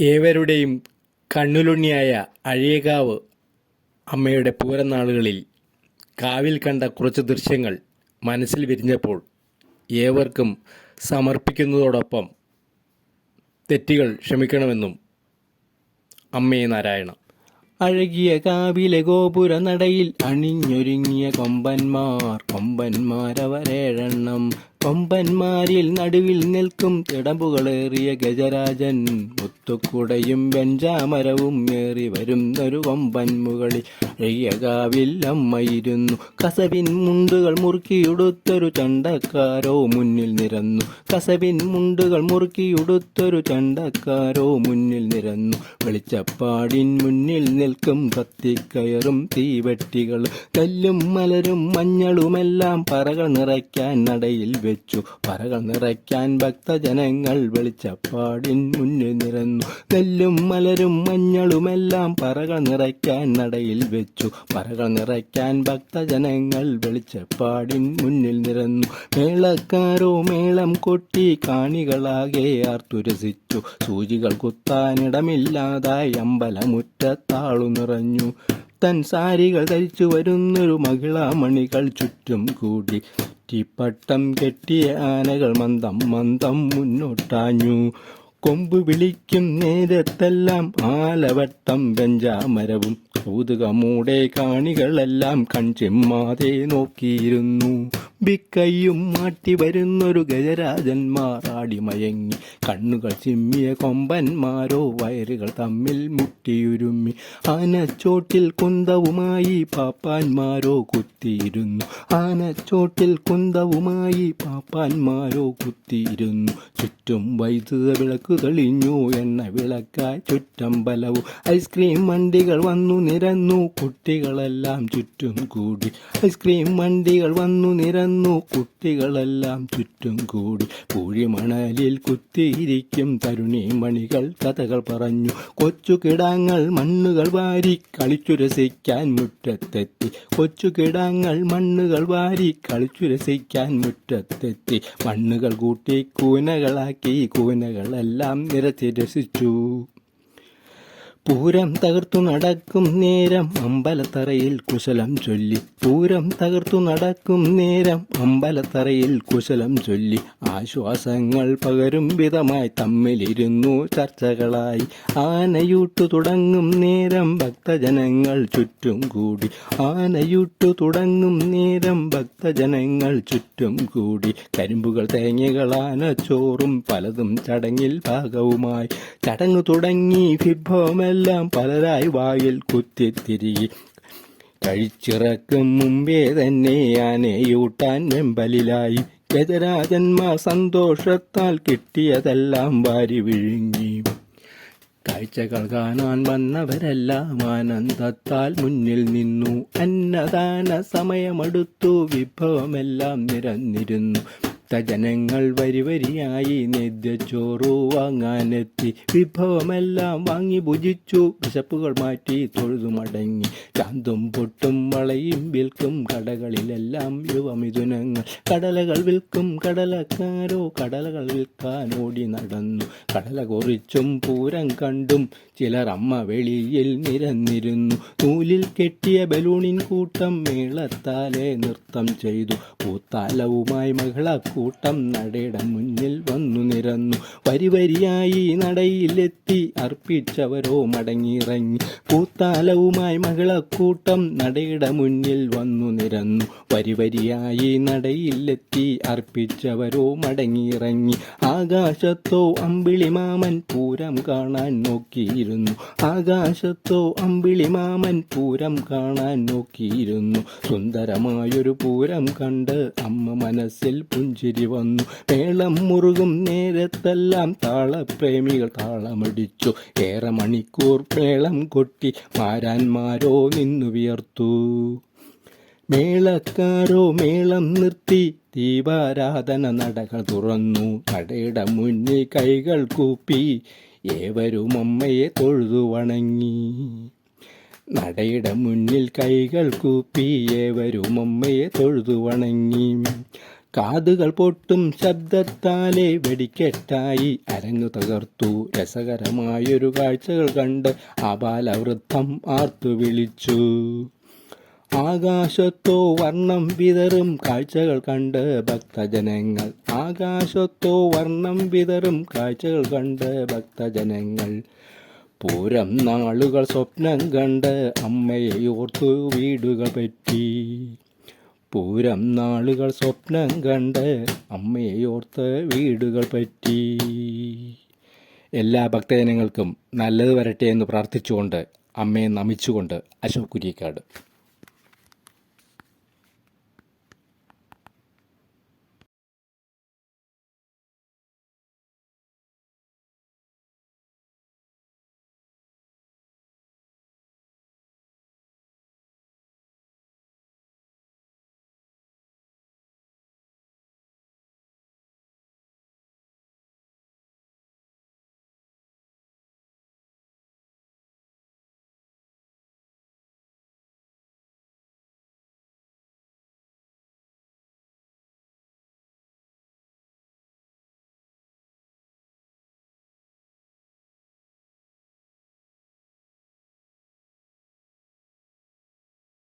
ഏവരുടെയും കണ്ണുലുണ്ണിയായ അഴിയകാവ് അമ്മയുടെ പൂരനാളുകളിൽ കാവിൽ കണ്ട കുറച്ച് ദൃശ്യങ്ങൾ മനസ്സിൽ വിരിഞ്ഞപ്പോൾ ഏവർക്കും സമർപ്പിക്കുന്നതോടൊപ്പം തെറ്റുകൾ ക്ഷമിക്കണമെന്നും അമ്മേ നാരായണ. അഴകിയ കാവിലെ ഗോപുര നടയിൽ അണിഞ്ഞൊരുങ്ങിയ കൊമ്പന്മാർ കൊമ്പന്മാരവരേഴെണ്ണം കൊമ്പന്മാരിൽ നടുവിൽ നിൽക്കും തിടമ്പുകളേറിയ ഗജരാജൻ. മുത്തുക്കുടയും വെഞ്ചാമരവും ഏറി വരുന്നൊരു കൊമ്പൻ മുകളിൽ അയ്യകാവില്ലമ്മയിരുന്നു കസവിൻ മുണ്ടുകൾ മുറുക്കിയുടുത്തൊരു ചണ്ടക്കാരോ മുന്നിൽ നിരന്നു. കസവിൻ മുണ്ടുകൾ മുറുക്കിയുടുത്തൊരു ചണ്ടക്കാരോ മുന്നിൽ നിരന്നു. വെളിച്ചപ്പാടിൻ മുന്നിൽ നിൽക്കും കത്തിക്കയറും തീവെട്ടികൾ കല്ലും മലരും മഞ്ഞളുമെല്ലാം പറകൾ നിറയ്ക്കാൻ നടയിൽ വെച്ചു പറകൾ നിറയ്ക്കാൻ ഭക്തജനങ്ങൾ വെളിച്ചപ്പാടിൻ മുന്നിൽ നിരന്നു. നെല്ലും മലരും മഞ്ഞളുമെല്ലാം പറകൾ നിറയ്ക്കാൻ നടയിൽ വെച്ചു. പറകൾ നിറയ്ക്കാൻ ഭക്തജനങ്ങൾ വെളിച്ചപ്പാടിൻ മുന്നിൽ നിരന്നു. മേളക്കാരോ മേളം കൊട്ടി കാണികളാകെ ആർത്തുരസിച്ചു. സൂചികൾ കുത്താനിടമില്ലാതായി അമ്പലമുറ്റത്താളു നിറഞ്ഞു. തൻ സാരികൾ ധരിച്ചു വരുന്നൊരു മഹിളാമണികൾ ചുറ്റും കൂടി. പട്ടം കെട്ടിയ ആനകൾ മന്ദം മന്ദം മുന്നോട്ടാഞ്ഞു. കൊമ്പ് വിളിക്കും നേരത്തെല്ലാം ആലവട്ടം വെഞ്ചാമരവും. കൗതുകമൂടെ കാണികളെല്ലാം കൺചെമ്മാതെ നോക്കിയിരുന്നു. ബിക്കയ്യും മാറ്റി വരുന്നൊരു ഗജരാജന്മാർ ആടിമയങ്ങി കണ്ണുകൾ ചിമ്മിയ കൊമ്പന്മാരോ വയറുകൾ തമ്മിൽ മുട്ടിയുരുമ്മി ആനച്ചോട്ടിൽ കുന്തവുമായി പാപ്പാന്മാരോ കുത്തിയിരുന്നു. ആനച്ചോട്ടിൽ കുന്തവുമായി പാപ്പാന്മാരോ കുത്തിയിരുന്നു. ചുറ്റും വൈദ്യുത വിളക്ക് തെളിഞ്ഞു എണ്ണ വിളക്കായി ചുറ്റമ്പലവും ഐസ്ക്രീം വണ്ടികൾ വന്നു നിരന്നു കുട്ടികളെല്ലാം ചുറ്റും കൂടി. ഐസ്ക്രീം വണ്ടികൾ വന്നു നിരന്നു കുട്ടികളെല്ലാം ചുറ്റും കൂടി. പൂഴിമണലിൽ കുത്തിയിരിക്കും തരുണി. മണികൾ കഥകൾ പറഞ്ഞു. കൊച്ചു കിടാങ്ങൾ മണ്ണുകൾ വാരി കളിച്ചു രസിക്കാൻ മുറ്റത്തെത്തി. കൊച്ചു കിടാങ്ങൾ മണ്ണുകൾ വാരി കളിച്ചു രസിക്കാൻ മുറ്റത്തെത്തി. മണ്ണുകൾ കൂട്ടി കൂനകളാക്കി കൂനകളെല്ലാം നിരത്തി രസിച്ചു. പൂരം തകർത്തു നടക്കും നേരം. അമ്പലത്തറയിൽ കുശലം ചൊല്ലി. പൂരം തകർത്തു നടക്കും നേരം. അമ്പലത്തറയിൽ കുശലം ചൊല്ലി. ആശ്വാസങ്ങൾ പകരും വിധമായി തമ്മിലിരുന്നു ചർച്ചകളായി. ആനയൂട്ടു തുടങ്ങും നേരം ഭക്തജനങ്ങൾ ചുറ്റും കൂടി. ആനയൂട്ടു തുടങ്ങും നേരം ഭക്തജനങ്ങൾ ചുറ്റും കൂടി. കരിമ്പുകൾ തേങ്ങകളാന ചോറും പലതും ചടങ്ങിൽ ഭാഗവുമായി. ചടങ്ങു തുടങ്ങി വിഭവമെല്ലാം പലരായി വായിൽ കുത്തിത്തിരികി കഴിച്ചിറക്കും മുമ്പേ തന്നെ ആനയൂട്ടാൻ വെമ്പലിലായി. ഗജരാജന്മാർ സന്തോഷത്താൽ കിട്ടിയതെല്ലാം വാരി വിഴുങ്ങി. കാഴ്ചകൾ കാണാൻ വന്നവരെല്ലാം ആനന്ദത്താൽ മുന്നിൽ നിന്നു. അന്നദാന സമയമെടുത്തു വിഭവമെല്ലാം നിരന്നിരുന്നു. ഭക്തജനങ്ങൾ വരി വരിയായി നിത്യച്ചോറു വാങ്ങാനെത്തി. വിഭവമെല്ലാം വാങ്ങി ഭുജിച്ചു. വിശപ്പുകൾ മാറ്റി തൊഴുതു മടങ്ങി ചാന്തും പൊട്ടും മളയും വിൽക്കും കടകളിലെല്ലാം യുവമിഥുനങ്ങൾ. കടലകൾ വിൽക്കും കടലക്കാരോ കടലകൾ വിൽക്കാൻ ഓടി നടന്നു. കടല കുറിച്ചും പൂരം കണ്ടും ചിലർ അമ്മ വെളിയിൽ നിരന്നിരുന്നു. നൂലിൽ കെട്ടിയ ബലൂണിൻ കൂട്ടം മേളത്താലെ നൃത്തം ചെയ്തു. പൂത്താലവുമായി മഹിളക്കൂട്ടം നടയുടെ മുന്നിൽ വന്നു നിരന്നു. വരി വരിയായി നടയിലെത്തി അർപ്പിച്ചവരോ മടങ്ങിയിറങ്ങി. പൂത്താലവുമായി മകളക്കൂട്ടം നടയുടെ മുന്നിൽ വന്നു നിരന്നു. വരി വരിയായി നടയിലെത്തി അർപ്പിച്ചവരോ മടങ്ങിയിറങ്ങി. ആകാശത്തോ അമ്പിളിമാമൻ പൂരം കാണാൻ നോക്കിയിരുന്നു. ആകാശത്തോ അമ്പിളിമാമൻ പൂരം കാണാൻ നോക്കിയിരുന്നു. സുന്ദരമായൊരു പൂരം കണ്ട് അമ്മ മനസ്സിൽ പുഞ്ചിരി വന്നു. മേളം മുറുകും നേരത്തെല്ലാം താളപ്രേമികൾ താളമടിച്ചു. ഏറെ മണിക്കൂർ മേളം കൊട്ടി. മാരാന്മാരോ നിന്നു വിയർത്തു മേളക്കാരോ മേളം നിർത്തി ദീപാരാധന നടകൾ തുറന്നു. നടയുടെ മുന്നിൽ കൈകൾ കൂപ്പി ഏവരും അമ്മയെ തൊഴുതു വണങ്ങി. നടയുടെ മുന്നിൽ കൈകൾ കൂപ്പി ഏവരും അമ്മയെ തൊഴുതു വണങ്ങി. കാതുകൾ പൊട്ടും ശബ്ദത്താലെ വെടിക്കെട്ടായി അരങ്ങു തകർത്തു. രസകരമായൊരു കാഴ്ചകൾ കണ്ട് ആബാലവൃദ്ധം ആർത്തു വിളിച്ചു. ആകാശത്തോ വർണം വിതറും കാഴ്ചകൾ കണ്ട് ഭക്തജനങ്ങൾ. ആകാശത്തോ വർണം വിതറും കാഴ്ചകൾ കണ്ട് ഭക്തജനങ്ങൾ. പൂരം നാളുകൾ സ്വപ്നം കണ്ട് അമ്മയെ ഓർത്തു വീടുകൾ പറ്റി. പൂരം നാളുകൾ സ്വപ്നം കണ്ട് അമ്മയോർത്ത് വീടുകൾ പറ്റി. എല്ലാ ഭക്തജനങ്ങൾക്കും നല്ലത് വരട്ടെ എന്ന് പ്രാർത്ഥിച്ചുകൊണ്ട് അമ്മയെ നമിച്ചുകൊണ്ട് അശോക് കുര്യക്കാട്.